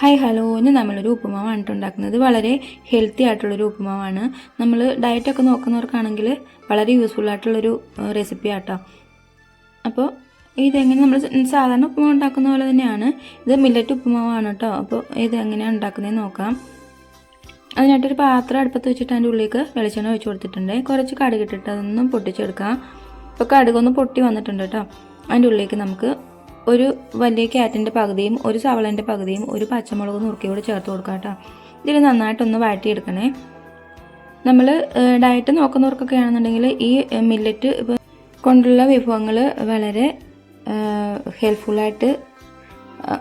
Hi hello ഇന്ന് നമ്മളൊരു ഉപ്പുമാവ് ട്ടോ ഉണ്ടാക്കുന്നത്. വളരെ ഹെൽത്തി ആയിട്ടുള്ളൊരു ഉപ്പുമാവാണ്. നമ്മൾ ഡയറ്റൊക്കെ നോക്കുന്നവർക്കാണെങ്കിൽ വളരെ യൂസ്ഫുൾ ആയിട്ടുള്ളൊരു റെസിപ്പി ആട്ടോ. അപ്പോൾ ഇതെങ്ങനെ നമ്മൾ സാധാരണ ഉപ്പുമാവ് ഉണ്ടാക്കുന്ന പോലെ തന്നെയാണ്. ഇത് മില്ലറ്റ് ഉപ്പുമാവാണ് കേട്ടോ അപ്പോൾ ഇത് എങ്ങനെയാണ് ഉണ്ടാക്കുന്നതെന്ന് നോക്കാം. അതിനായിട്ടൊരു പാത്രം അടുപ്പത്ത് വെച്ചിട്ട് അതിന്റെ ഉള്ളിലേക്ക് വെളിച്ചെണ്ണ ഒഴിച്ച് കൊടുത്തിട്ടുണ്ട്. കുറച്ച് കടുകിട്ടിട്ട് അതൊന്നും പൊട്ടിച്ചെടുക്കാം. ഇപ്പോൾ കടുകൊന്ന് പൊട്ടി വന്നിട്ടുണ്ട് കേട്ടോ അതിന്റെ ഉള്ളിലേക്ക് നമുക്ക് ഒരു വലിയ ക്യാറ്റിന്റെ പകുതിയും ഒരു സവളന്റെ പകുതിയും ഒരു പച്ചമുളക് നുറുക്കി കൂടി ചേർത്ത് കൊടുക്കാം കേട്ടോ. ഇതിൽ നന്നായിട്ടൊന്ന് വഴറ്റിയെടുക്കണേ. നമ്മൾ ഡയറ്റ് നോക്കുന്നവർക്കൊക്കെ ആണെന്നുണ്ടെങ്കിൽ ഈ മില്ലറ്റ് കൊണ്ടുള്ള വിഭവങ്ങൾ വളരെ ഹെൽപ്ഫുള്ളായിട്ട്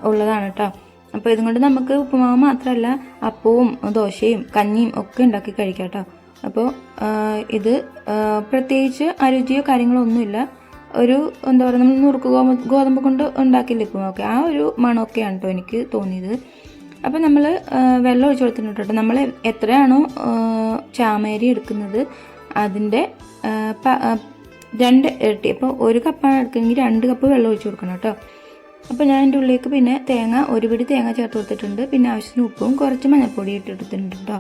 ഉള്ളതാണ് കേട്ടോ. അപ്പോൾ ഇതുകൊണ്ട് നമുക്ക് ഉപ്പുമാവ് മാത്രമല്ല അപ്പവും ദോശയും കഞ്ഞിയും ഒക്കെ ഉണ്ടാക്കി കഴിക്കാം കേട്ടോ. അപ്പോൾ ഇത് പ്രത്യേകിച്ച് അരുചിയോ കാര്യങ്ങളോ ഒന്നുമില്ല. ഒരു എന്താ പറയുക നമ്മൾ നുറുക്ക് ഗോതമ്പ് ഗോതമ്പ് കൊണ്ട് ഉണ്ടാക്കില്ല ഓക്കെ. ആ ഒരു മണമൊക്കെയാണ് കേട്ടോ എനിക്ക് തോന്നിയത്. അപ്പോൾ നമ്മൾ വെള്ളം ഒഴിച്ച് കൊടുത്തിട്ടുണ്ട് നമ്മൾ എത്രയാണോ ചാമേരി എടുക്കുന്നത് അതിന്റെ രണ്ട് ഇരട്ടി. അപ്പോൾ ഒരു കപ്പാണ് എടുക്കുന്നതെങ്കിൽ രണ്ട് കപ്പ് വെള്ളം ഒഴിച്ച് കൊടുക്കണം കേട്ടോ അപ്പോൾ ഞാൻ എന്റെ ഉള്ളിലേക്ക് പിന്നെ തേങ്ങ ഒരു പിടി തേങ്ങ ചേർത്ത് കൊടുത്തിട്ടുണ്ട്. പിന്നെ ആവശ്യത്തിന് ഉപ്പും കുറച്ച് മഞ്ഞൾപ്പൊടി ഇട്ടെടുത്തിട്ടുണ്ട് കേട്ടോ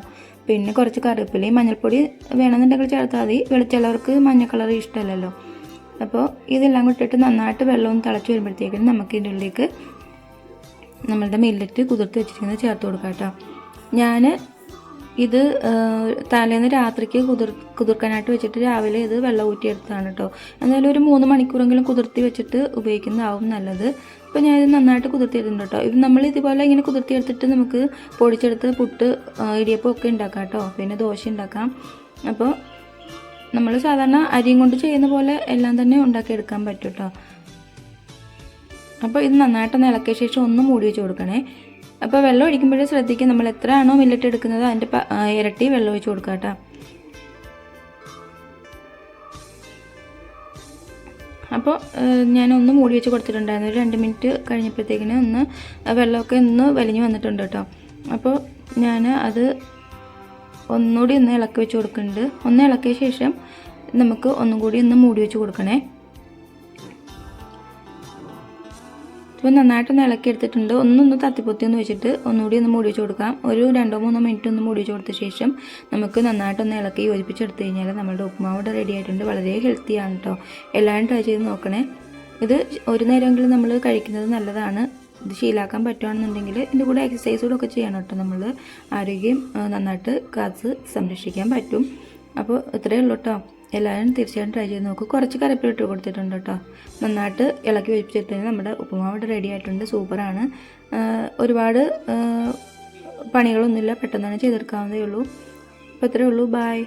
പിന്നെ കുറച്ച് കറിവേപ്പിലയും മഞ്ഞൾപ്പൊടി വേണമെന്നുണ്ടെങ്കിൽ ചേർത്താൽ മതി. വെളിച്ചിലവർക്ക് മഞ്ഞ കളർ ഇഷ്ടമല്ലല്ലോ. അപ്പോൾ ഇതെല്ലാം കൂടി ഇട്ടിട്ട് നന്നായിട്ട് വെള്ളവും തിളച്ച് വരുമ്പോഴത്തേക്കും നമുക്ക് ഇതിന്റെ ഉള്ളിലേക്ക് നമ്മളുടെ മില്ലറ്റ് കുതിർത്ത് വെച്ചിരിക്കുന്നത് ചേർത്ത് കൊടുക്കാം കേട്ടോ. ഞാൻ ഇത് തലേന്ന് രാത്രിക്ക് കുതിർ കുതിർക്കാനായിട്ട് വെച്ചിട്ട് രാവിലെ ഇത് വെള്ളം ഊറ്റിയെടുത്താണ് കേട്ടോ. എന്തായാലും ഒരു മൂന്ന് മണിക്കൂറെങ്കിലും കുതിർത്തി വെച്ചിട്ട് ഉപയോഗിക്കുന്നതാവും നല്ലത്. അപ്പോൾ ഞാൻ ഇത് നന്നായിട്ട് കുതിർത്തിയിട്ടുണ്ട് കേട്ടോ. ഇത് നമ്മൾ ഇതുപോലെ ഇങ്ങനെ കുതിർത്തിയെടുത്തിട്ട് നമുക്ക് പൊടിച്ചെടുത്ത് പുട്ട് ഇടിയപ്പം ഒക്കെ ഉണ്ടാക്കാം കേട്ടോ. പിന്നെ ദോശ ഉണ്ടാക്കാം. അപ്പോൾ നമ്മൾ സാധാരണ അരിയും കൊണ്ട് ചെയ്യുന്ന പോലെ എല്ലാം തന്നെ ഉണ്ടാക്കിയെടുക്കാൻ പറ്റും കേട്ടോ അപ്പോൾ ഇത് നന്നായിട്ട് ഇളക്കിയ ശേഷം ഒന്ന് മൂടി വെച്ച് കൊടുക്കണേ. അപ്പോൾ വെള്ളം ഒഴിക്കുമ്പോഴേ ശ്രദ്ധിക്കുക നമ്മൾ എത്രയാണോ മില്ലറ്റ് എടുക്കുന്നത് അതിന്റെ ഇരട്ടി വെള്ളം ഒഴിച്ച് കൊടുക്കുക കേട്ടോ അപ്പോൾ ഞാനൊന്ന് മൂടി വെച്ച് കൊടുത്തിട്ടുണ്ടായിരുന്നു. ഒരു രണ്ട് മിനിറ്റ് കഴിഞ്ഞപ്പോഴത്തേക്കിന് ഒന്ന് വെള്ളമൊക്കെ ഒന്ന് വലിഞ്ഞു വന്നിട്ടുണ്ട് കേട്ടോ അപ്പോൾ ഞാൻ അത് ഒന്നുകൂടി ഒന്ന് ഇളക്കി വെച്ച് കൊടുക്കുന്നുണ്ട്. ഒന്ന് ഇളക്കിയ ശേഷം നമുക്ക് ഒന്നും കൂടി ഒന്ന് മൂടി വെച്ച് കൊടുക്കണേ. ഇപ്പോൾ നന്നായിട്ടൊന്ന് ഇളക്കി എടുത്തിട്ടുണ്ട്. ഒന്നൊന്ന് തത്തിപ്പൊത്തി ഒന്ന് വെച്ചിട്ട് ഒന്നുകൂടി ഒന്ന് മൂടി വെച്ച് കൊടുക്കാം. ഒരു രണ്ടോ മൂന്നോ മിനിറ്റ് ഒന്ന് മൂടി വെച്ച് കൊടുത്ത ശേഷം നമുക്ക് നന്നായിട്ടൊന്ന് ഇളക്കി യോജിപ്പിച്ചെടുത്ത് കഴിഞ്ഞാൽ നമ്മുടെ ഉപ്പുമാവ് റെഡി ആയിട്ടുണ്ട്. വളരെ ഹെൽത്തി ആണ് കേട്ടോ എല്ലാവരും ട്രൈ ചെയ്ത് നോക്കണേ. ഇത് ഒരു നേരമെങ്കിലും നമ്മൾ കഴിക്കുന്നത് നല്ലതാണ്. ഇത് ശീലാക്കാൻ പറ്റുകയാണെന്നുണ്ടെങ്കിൽ ഇതിന്റെ കൂടെ എക്സസൈസ് കൂടെ ഒക്കെ ചെയ്യണം കേട്ടോ നമ്മൾ ആരോഗ്യം നന്നായിട്ട് കാത്ത് സംരക്ഷിക്കാൻ പറ്റും. അപ്പോൾ ഇത്രയേ ഉള്ളൂ കേട്ടോ. എല്ലാവരും തീർച്ചയായും ട്രൈ ചെയ്ത് നോക്കുക കുറച്ച് കറിവേപ്പില ഇട്ട് കൊടുത്തിട്ടുണ്ട് കേട്ടോ. നന്നായിട്ട് ഇളക്കി വെച്ചിട്ട് നമ്മുടെ ഉപ്പുമാവ് റെഡി ആയിട്ടുണ്ട്. സൂപ്പറാണ് ഒരുപാട് പണികളൊന്നുമില്ല. പെട്ടെന്ന് തന്നെ ചെയ്തെടുക്കാവുന്നതേ ഉള്ളൂ. അപ്പോൾ ഇത്രയേ ഉള്ളൂ. ബായ്